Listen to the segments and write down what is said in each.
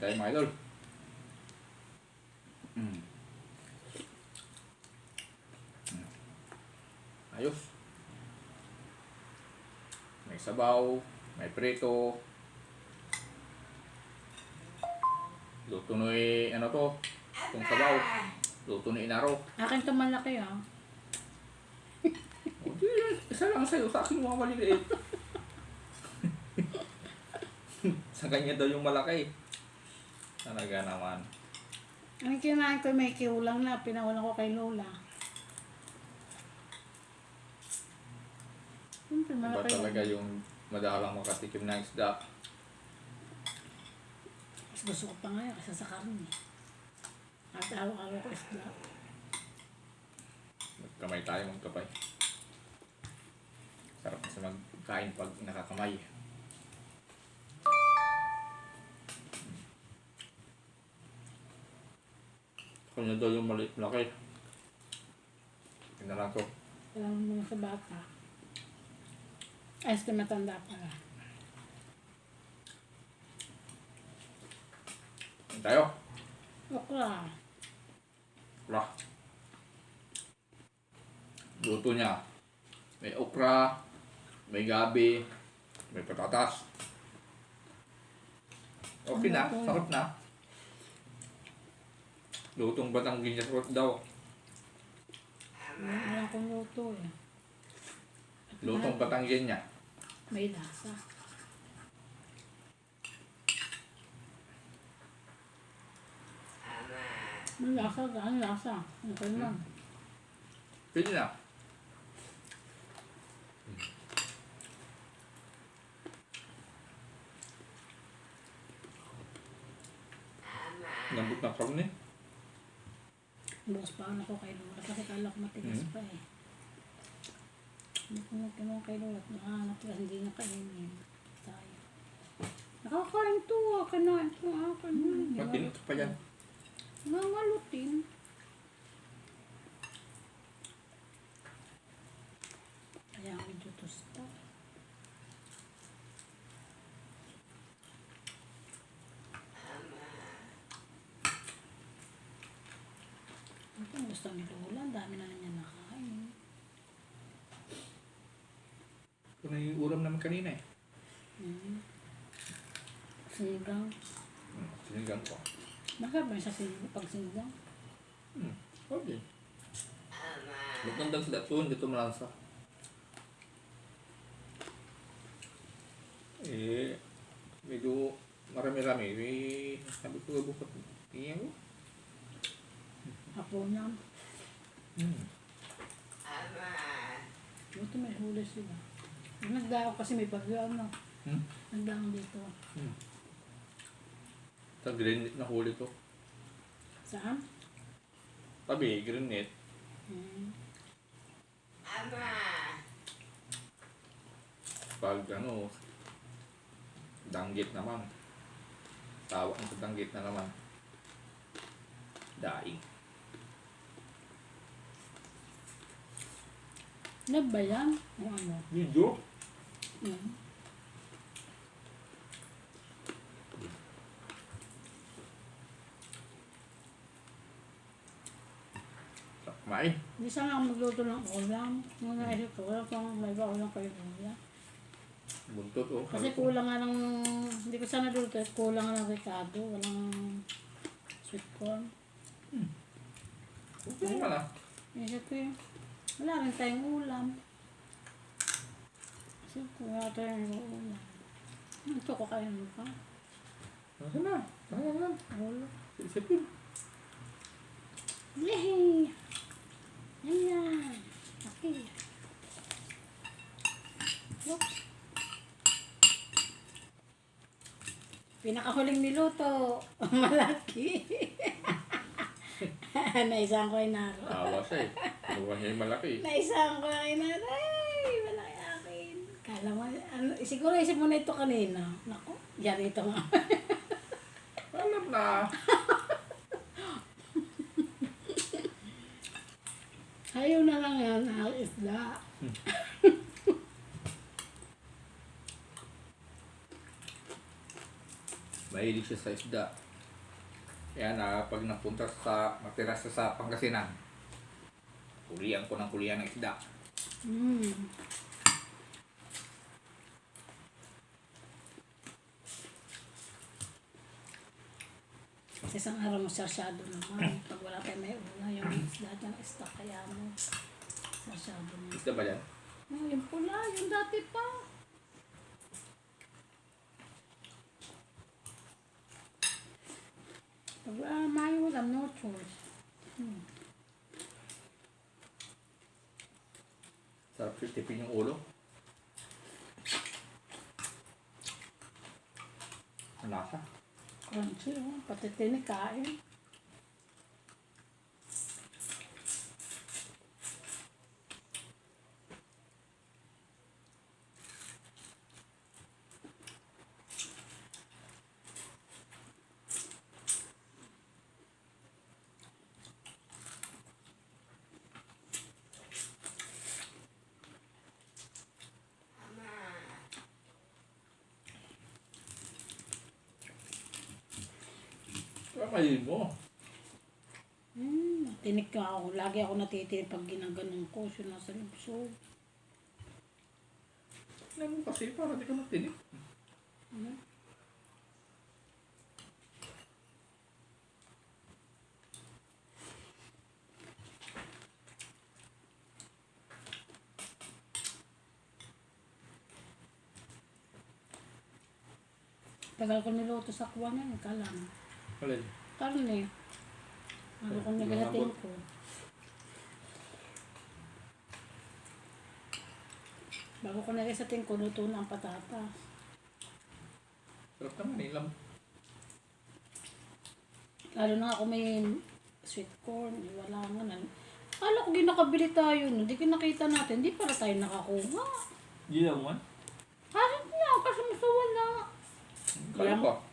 Tayo mga idol. Mm. Mm. Ayos. May sabaw, may prito. Luto ni ano to? Itong sabaw. Luto ni Inaro. Akin to malaki ah. O, di, isa lang sa'yo, sa akin mga maliliit. sa kanya daw yung malaki. Talaga naman. Ang kinain ko may kiulang na, pinawalan ko kay Lola. Siyempre Iba malaki. talaga yung madalang makatikim ng isda. Mas gusto ko pa ngayon kasi sa karne. At araw-araw ko isda. Magkamay tayo magkapay. Sarap kasi magkain pag nakakamay. Kanya daw yung maliit laki. Lang to. Alam mo sa bata. Ay, sa matanda pala. Tayo. Okra. Okra. Luto niya. May okra, may gabi, may patatas. Okay na, Ano sarap na. Lutong Batangueñas Road daw. Alam kong luto eh. Lutong Batangueña. May lasa. May lasa, gaan lasa. Okay lang. Pwede na. Lambot na karne. Bukas pa ako kay Lola kasi kala ko matigas Mm. pa eh. Hindi ko na kinuha kay Lola at nakahanap ka hindi na kainin. Tayo. Nakakain to ah, kanain to ah, kanain. Matinot pa yan. Nangalutin. Kaya medyo tosta. Ito ang gusto ni Lola. Ang dami na niya nakain. Ito na yung ulam naman kanina eh. Mm. Sinigang. Hmm, sinigang ko. Bakit ba sa sinigang? Pag sinigang? Hmm, okay. Magandang sila ito, hindi ito malansa. Eh, medyo marami-rami. Eh, sabi ko bukot. Iyan ko. Apo niya. Hmm. Buti may huli sila. Nagdao kasi may bagyo ano. Hmm. Nagdaan dito. Hmm. Sa granite na huli to. Saan? Tabi, granite. Hmm. Pag ano, danggit naman. Tawag ang sa danggit na naman. Daing. Ano ba yan? O ano? Video? Hmm. May. Hindi sana ako magluto ng ulam. Nung naisip ko, wala kung may ba ulam kayo ulam. Buntot oh. Kasi kulang nga ng, hindi ko sana luto, kulang nga ng Ricardo. Walang sweet corn. Okay naman ah. Isip ko yun, wala rin tayong ulam. Ko, wala tayong ulam. Ito ko kaya mo pa. Nasaan na? Nasaan na? Ulo. Isipin. Yehey! Ayan! Okay. Oops. Pinakahuling niluto. Malaki. Naisang ko ay naro. Awa siya eh. Kinuha niya yung malaki. Naisang ko ay naro. Ay, malaki akin. Kala mo, ano, siguro isip mo na ito kanina. Naku, yan ito nga. Alam na. Ayaw na lang yan, ang isda. Mahilig siya sa isda. Kaya na pag napunta sa matira sa, sa Pangasinan, kulian ko ng kulian ng isda. Mm. Sa isang araw mo sarsyado naman. Pag wala tayo may una, yung isda dyan, stock kaya mo. Sarsyado na. Isda ba yan? Yung pula, yung dati pa. Uh, may ulam, no choice. Hmm. Sarap siya tipin yung ulo. Ang lasa. Crunchy, oh. Pati tinikain. Kakain mo. Hmm, tinik ka ako. Lagi ako natitinig pag ginaganon ko. Siya nasa lubso. Alam mo kasi para di ka matinig. Ano? Tagal ko niluto sa kuwa na yun, kalang. Alin? Karne. Ano kung Mga naghahatin ko. Bago ko naghahatin ko, luto na ang patatas. Sarap naman ilam. Lalo na ako may sweet corn, eh, wala nga na. Kala ko ginakabili tayo, no? Hindi nakita natin, hindi para tayo nakakuha. Di naman. Halit na, kasi mas wala. Kala ko.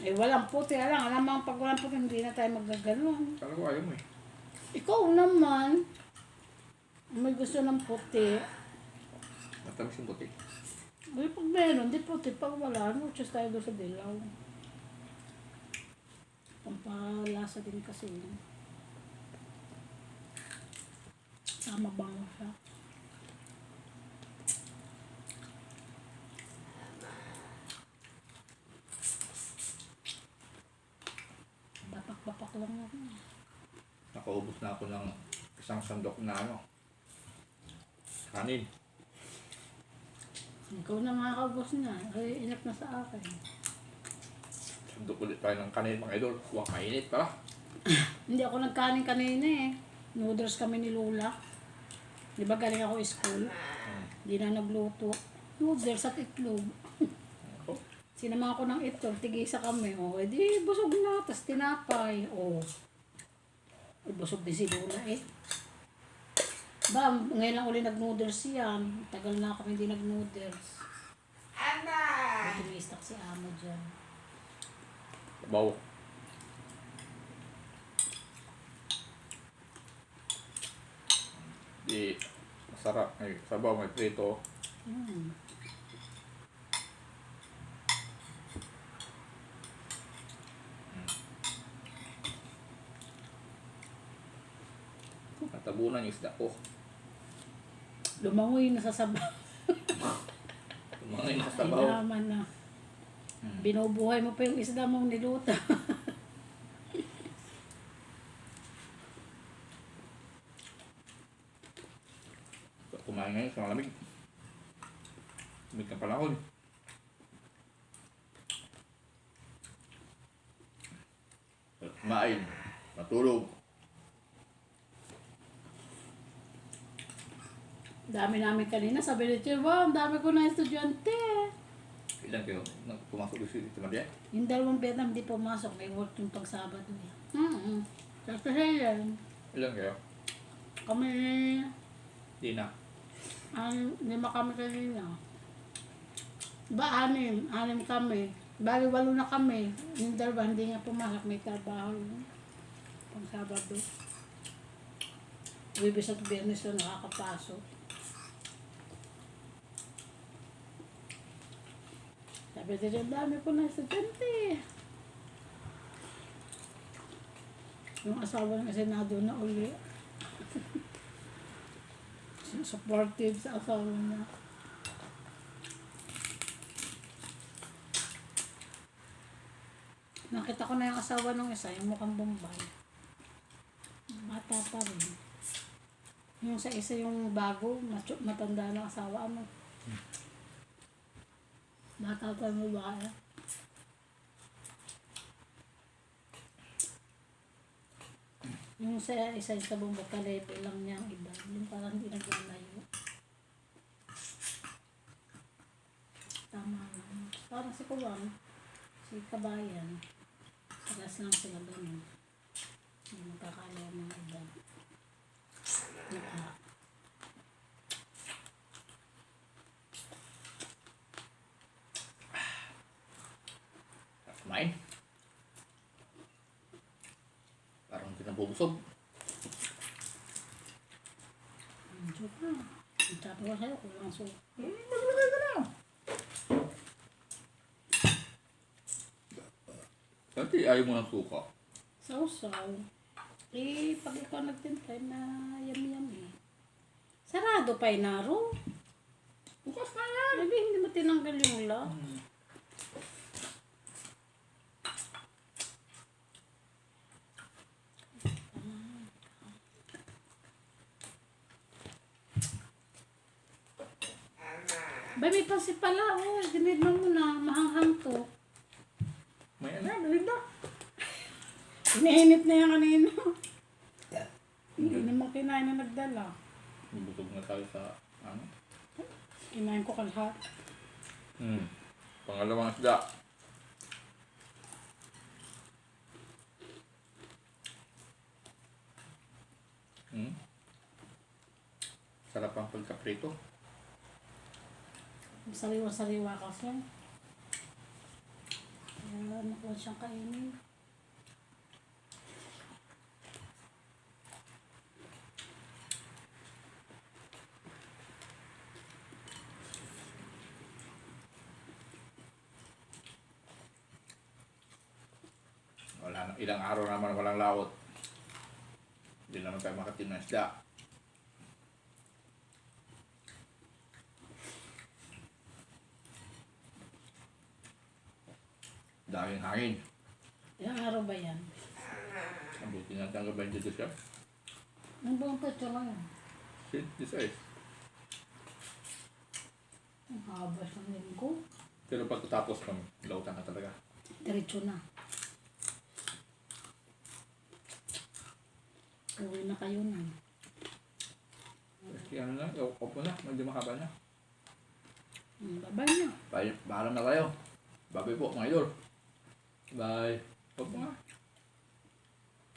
Eh, walang puti. Alam, alam mo, pag walang puti, hindi na tayo magaganon. Kala ko ayaw mo eh. Ikaw naman, may gusto ng puti. Matamis yung buti. Ay, pag meron, di puti. Pag wala, no, just tayo doon sa dilaw. Pampalasa din kasi yun. Tama bango siya. Lang ako. Nakaubos na ako ng isang sandok na ano. Kanin. Ikaw na nga kabos na. Ay, inap na sa akin. Sandok ulit tayo ng kanin mga idol. Huwag mainit pala. Hindi ako nagkanin kanina eh. Noodles kami ni Lola. Di ba galing ako school? Hindi na nagluto. Noodles at itlog. Sinama ko ng itlog, tigisa kami. O, oh, edi busog na. Tapos tinapay. O. Oh. busog din si Lola eh. Ba, ngayon lang uli nag-noodles yan. Tagal na kami hindi nag-noodles. Ama! May tumistak si Amo dyan. Baw. Di masarap. May sabaw, may prito. Hmm. Natabunan yung isda ko. Lumangoy na sa sabaw. Mga yung Ay, sabaw. naman na. Hmm. Binubuhay mo pa yung isda mong niluto. Kumain ngayon sa malamig. Lamig ng panahon. Kumain. Matulog. Dami namin kanina. Sabi ni Chir, wow, ang dami ko na estudyante. Ilan kayo? Pumasok ko dito sa Madia? Yung dalawang Vietnam di pumasok. May work yung pag Sabado niya. Mm-hmm. Kasi yan. Ilan kayo? Kami, Di na. anim, lima kami kanina. Ba, anim. Anim kami. Bali, walo na kami. Yung dalawa, hindi nga pumasok. May trabaho yun. Pang Sabado. Wibis at Biyernes na nakakapasok. Sabi nila, dami ko na estudyante. Yung asawa ng Senado na uli. Supportive sa asawa niya. Nakita ko na yung asawa ng isa, yung mukhang Bombay. Bata pa rin. Yung sa isa yung bago, matanda ng asawa, ano. Bata pa mo ba kaya? Yung sa isa sa bumba kalepe lang niya ang iba. Yung parang hindi naglalayo. Tama lang. Parang si Kuwang, si Kabayan. Sagas lang sila ganun. Hindi magkakalayo ng mga iba. Mukha. Kumain. Parang nabubusog. Medyo pa. Ang sabi ko sa'yo, kulang so. Hmm, maglagay ka na. Dati ayaw mo ng suka. Sausaw. Eh, pag ikaw nagtintay na yummy-yummy. Sarado pa inaro. Bukas na yan. Sabi, hindi mo tinanggal yung lock. Ba, may pasi pala, oh. Dinidman mo na. Mahanghang to. May ano, melinda. Iniinit na yan kanina. Hindi naman kinain na nagdala. Busog na tayo sa ano. Kinain ko kalhat. Hmm. Pangalawang isda. Hmm. Sarap ang pagkaprito. Sariwa-sariwa kasi. Kaya ano ko siyang kainin. Wala na, ilang araw naman walang lawot. Hindi naman tayo makatim ng isda. Daming hangin. Ilang araw ba yan? Ang buti na tanggap ba dito siya? Ang buong petso lang yan. Shit, this is. Ang haba ng linggo. Pero pagkatapos kami, lautan ka talaga. Diretso na. Uwi na kayo na. Kaya ano na, opo na, medyo mahaba na. Hmm, babay na. Bahala na kayo. Bye po, mga idol. Bye. Opo nga.